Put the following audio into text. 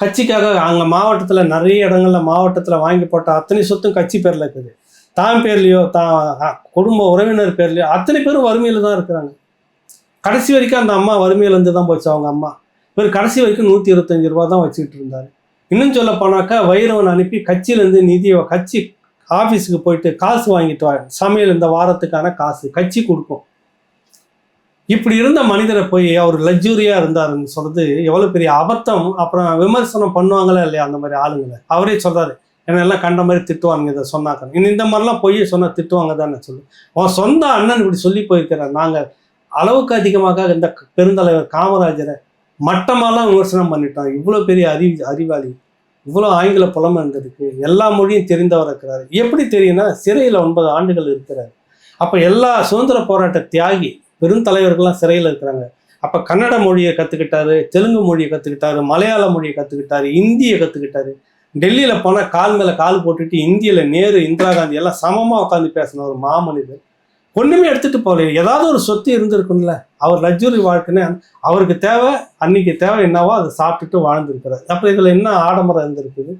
கட்சிக்காக அங்கே மாவட்டத்தில் நிறைய இடங்களில் மாவட்டத்தில் வாங்கி போட்ட அத்தனை சொத்தும் கட்சி பேரில் இருக்குது. தான் பேர்லையோ தான் குடும்ப உறவினர் பேர்லையோ அத்தனை பேரும் வறுமையில் தான் இருக்கிறாங்க. கடைசி வரைக்கும் அந்த அம்மா வறுமையிலேருந்து தான் போச்சு அவங்க அம்மா. இவர் கடைசி வரைக்கும் நூற்றி இருபத்தஞ்சு ரூபா தான் வச்சுக்கிட்டு இருந்தார். இன்னும் சொல்ல போனாக்கா வைரவன் அனுப்பி கட்சியிலேருந்து நிதியை கட்சி ஆஃபீஸுக்கு போயிட்டு காசு வாங்கிட்டு வா சமையல் இந்த வாரத்துக்கான காசு கட்சி கொடுக்கும். இப்படி இருந்த மனிதரை போய் அவர் லக்ஸூரியா இருந்தாருன்னு சொல்றது எவ்வளோ பெரிய அபத்தம். அப்புறம் விமர்சனம் பண்ணுவாங்களா இல்லையா அந்த மாதிரி ஆளுங்களை? அவரே சொல்றாரு என்ன எல்லாம் கண்ட மாதிரி திட்டுவாங்க இதை சொன்னாக்க. இன்னும் இந்த மாதிரிலாம் பொய்யை சொன்னால் திட்டுவாங்க தானே சொல்லு. அவன் சொந்த அண்ணன் இப்படி சொல்லி போயிருக்கிறார் நாங்கள் அளவுக்கு அதிகமாக இந்த பெருந்தலைவர் காமராஜரை மட்டமாலாம் விமர்சனம் பண்ணிட்டோம். இவ்வளோ பெரிய அறிவி அறிவாளி இவ்வளோ ஆங்கில புலமை இருந்திருக்கு. எல்லா மொழியும் தெரிந்தவர் இருக்கிறாரு. எப்படி தெரியும்னா சிறையில் ஒன்பது ஆண்டுகள் இருக்கிறார். அப்போ எல்லா சுதந்திர போராட்ட தியாகி பெருந்தலைவர்கள்லாம் சிறையில் இருக்கிறாங்க. அப்போ கன்னட மொழியை கற்றுக்கிட்டாரு தெலுங்கு மொழியை கற்றுக்கிட்டாரு மலையாள மொழியை கற்றுக்கிட்டாரு இந்தியை கற்றுக்கிட்டாரு டெல்லியில் போனால் கால் மேலே கால் போட்டுட்டு இந்தியில் நேரு இந்திரா காந்தி எல்லாம் சமமாக உட்காந்து பேசின ஒரு மாமனிதர். ஒன்றுமே எடுத்துகிட்டு போகல. ஏதாவது ஒரு சொத்து இருந்திருக்கும்ல. அவர் லக்ஸுரி வாழ்க்கைன்னு அவருக்கு தேவை அன்னைக்கு தேவை என்னவோ அதை சாப்பிட்டுட்டு வாழ்ந்துருக்கிறார். அப்போ இதில் என்ன ஆடம்பரம் இருந்திருக்குது?